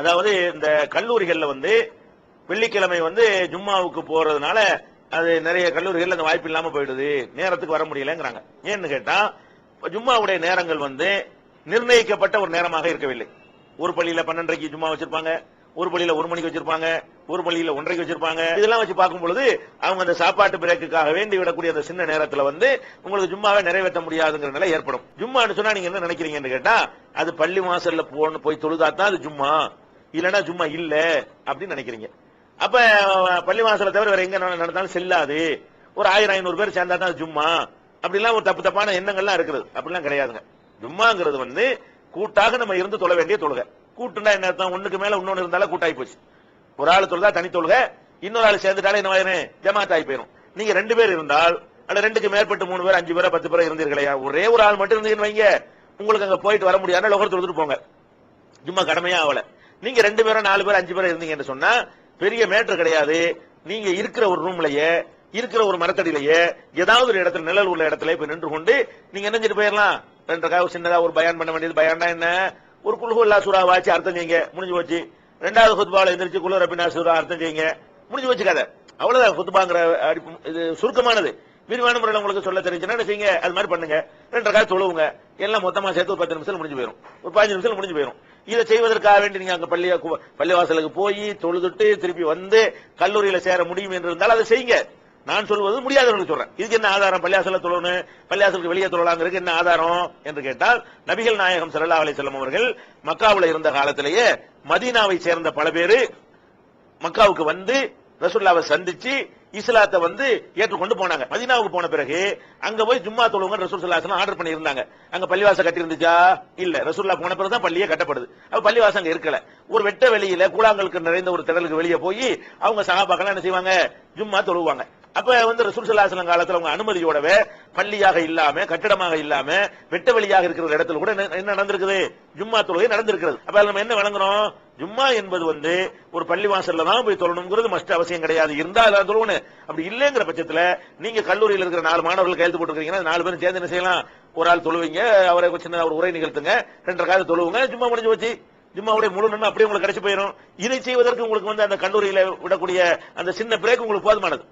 அதாவது இந்த கல்லூரிகள்ல வந்து வெள்ளிக்கிழமை வந்து ஜும்மாவுக்கு போறதுனால அது நிறைய கல்லூரிகள் அந்த வாய்ப்பு இல்லாம போயிடுது. நேரத்துக்கு வர முடியலங்கிறாங்க. ஏன்னு கேட்டா ஜும்மாவுடைய நேரங்கள் வந்து நிர்ணயிக்கப்பட்ட ஒரு நேரமாக இருக்கவில்லை. ஒரு பள்ளியில பன்னெண்டரைக்கு ஜும்மா வச்சிருப்பாங்க ஒரு பள்ளியில ஒரு மணிக்கு வச்சிருப்பாங்க ஒரு பள்ளியில ஒன்றரைக்கு வச்சிருப்பாங்க. இதெல்லாம் வச்சு பார்க்கும் பொழுது அவங்க அந்த சாப்பாட்டு பிரேக்குக்காக வேண்டி விடக்கூடிய அந்த சின்ன நேரத்துல வந்து உங்களுக்கு ஜும்மாவை நிறைவேற்ற முடியாதுங்கிற நிலை ஏற்படும். ஜும்மான்னு சொன்னா நீங்க என்ன நினைக்கிறீங்கன்னு கேட்டா அது பள்ளி வாசல்ல போன போய் தொழுதாத்தான் அது ஜும்மா. இல்லைன்னா ஜும்மா இல்ல அப்படின்னு நினைக்கிறீங்க. அப்ப பள்ளிவாசல தவிர வேற எங்க நடந்தாலும் செல்லாது. ஒரு ஆயிரம் ஐநூறு பேர் சேர்ந்தா தான் அது ஜும்மா அப்படிலாம் ஒரு தப்பு தப்பான எண்ணங்கள்லாம் இருக்குது அப்படிலாம் கிடையாதுங்க. ஜும்மாங்கிறது வந்து கூட்டாக நம்ம இருந்து தொழ வேண்டிய தொழுகை. கூட்டுனா என்ன அர்த்தம்? ஒண்ணுக்கு மேல இன்னொன்னு இருந்தாலும் கூட்டாகி போச்சு. ஒரு ஆள் தொழுதா தனி தொழுகை இன்னொரு ஆள் சேர்ந்துட்டாலே என்ன ஆயிரும்? ஜமாத் ஆகி போயிடும் நீங்க ரெண்டு பேர் இருந்தால் அல்ல ரெண்டுக்கு மேற்பட்டு மூணு பேர் அஞ்சு பேர் பத்து பேர் இருந்தீர்களையா ஒரே ஒரு ஆள் மட்டும் இருந்தீங்கன்னு வைங்க. உங்களுக்கு அங்க போயிட்டு வர முடியாது லோகர் தொழுதுட்டு போங்க. சும்மா கடமையா ஆகல நீங்க ரெண்டு பேரும் நாலு பேர் அஞ்சு பேர் இருந்தீங்கன்னு சொன்னா பெரிய மேட்டர் கிடையாது. நீங்க இருக்கிற ஒரு ரூம்லயே இருக்கிற ஒரு மரத்தடியிலேயே ஏதாவது ஒரு இடத்துல நிழல் உள்ள இடத்துல போய் நின்று கொண்டு நீங்க என்ன போயிடலாம் ரெண்டரைக்காக சின்னதா ஒரு பயான் பண்ண வேண்டியது. பயான்னா என்ன? ஒரு குழுகு இல்லா சூறா வாச்சு அர்த்தம் செய்யுங்க. முடிஞ்சு போச்சு. ரெண்டாவது ஃபுட்பால் எந்திரிச்சு குழு ரபினா சூறா அர்த்தம் செய்யுங்க. முடிஞ்சு போச்சு கதை. அவ்வளவுதான். ஃபுட்பாங்கிற அடிப்பு- இது சுருக்கமானது. விரிவான முறையில் உங்களுக்கு சொல்ல தெரிஞ்சுன்னா என்ன செய்யுங்க? அது மாதிரி பண்ணுங்க. ரெண்டரை காசு தொழுவுங்க. எல்லாம் மொத்தமா சேர்த்து ஒரு பத்து நிமிஷம் முடிஞ்சு போயிடும் ஒரு பதினஞ்சு நிமிஷம் முடிஞ்சு போயிடும் இதை செய்வதற்காக வேண்டி நீங்க அங்க பள்ளி பள்ளிவாசலுக்கு போய் தொழுதுட்டு திருப்பி வந்து கல்லூரியில சேர முடியும் என்று இருந்தால் அதை செய்யுங்க. நான் சொல்வது முடியாதவர்களுக்கு சொல்றேன். இதுக்கு என்ன ஆதாரம்? பள்ளியாசல தொழணும் பள்ளியாசலுக்கு வெளியே தொழலாங்கிறதுக்கு என்ன ஆதாரம் என்று கேட்டால் நபிகள் நாயகம் சரல்லா அலி செல்லம் அவர்கள் மக்காவுல இருந்த காலத்திலேயே மதீனாவை சேர்ந்த பல பேரு மக்காவுக்கு வந்து ரசுல்லாவை சந்திச்சு இஸ்லாத்தை வந்து ஏற்றுக்கொண்டு போனாங்க. மதினாவுக்கு போன பிறகு அங்க போய் ஜும்மா தொழுவங்க ரசூல் சல்லாஹ் ஆர்டர் பண்ணியிருந்தாங்க. அங்க பள்ளிவாசம் கட்டியிருந்துச்சா? இல்ல. ரசூல்லா போன பிறகு தான் பள்ளியே கட்டப்படுது. அப்ப பள்ளிவாசம் அங்க இருக்கல. ஒரு வெட்ட வெளியில கூழாங்கலுக்கு நிறைந்த ஒரு திடலுக்கு வெளியே போய் அவங்க சகாபாக்கெல்லாம் என்ன செய்வாங்க? ஜும்மா தொழுவாங்க. அப்ப வந்து ரசூல் சல்லாஹ் காலத்துல அவங்க அனுமதியோடவே பள்ளியாக இல்லாம கட்டிடமாக இல்லாம வெட்ட வெளியாக இருக்கிற இடத்துல கூட என்ன என்ன நடந்திருக்குது? ஜும்மா தொழுகை நடந்திருக்கிறது. அப்ப நம்ம என்ன வழங்குறோம்? ஜும்மா என்பது வந்து ஒரு பள்ளி வாசல்ல தான் போய் தொழணுங்கிறது மஸ்ட் அவசியம் கிடையாது. இருந்தா எல்லாம் தொழுவணும் அப்படி இல்லைங்கிற பட்சத்துல நீங்க கல்லூரியில் இருக்கிற நாலு மாணவர்கள் கையெழுத்து போட்டுருக்கீங்கன்னா நாலு பேரும் சேர்ந்து என்ன செய்யலாம்? ஒரு ஆள் தொழுவீங்க அவரை சின்ன ஒரு உரை நிகழ்த்துங்க ரெண்டரை காலத்து தொழுவுங்க ஜும்மா முடிஞ்சு வச்சு ஜும்மாவுடைய முழு நன்மை அப்படியே உங்களுக்கு கிடைச்சு போயிடும் இதை செய்வதற்கு உங்களுக்கு வந்து அந்த கல்லூரியில விடக்கூடிய அந்த சின்ன பிரேக் உங்களுக்கு போதுமானது.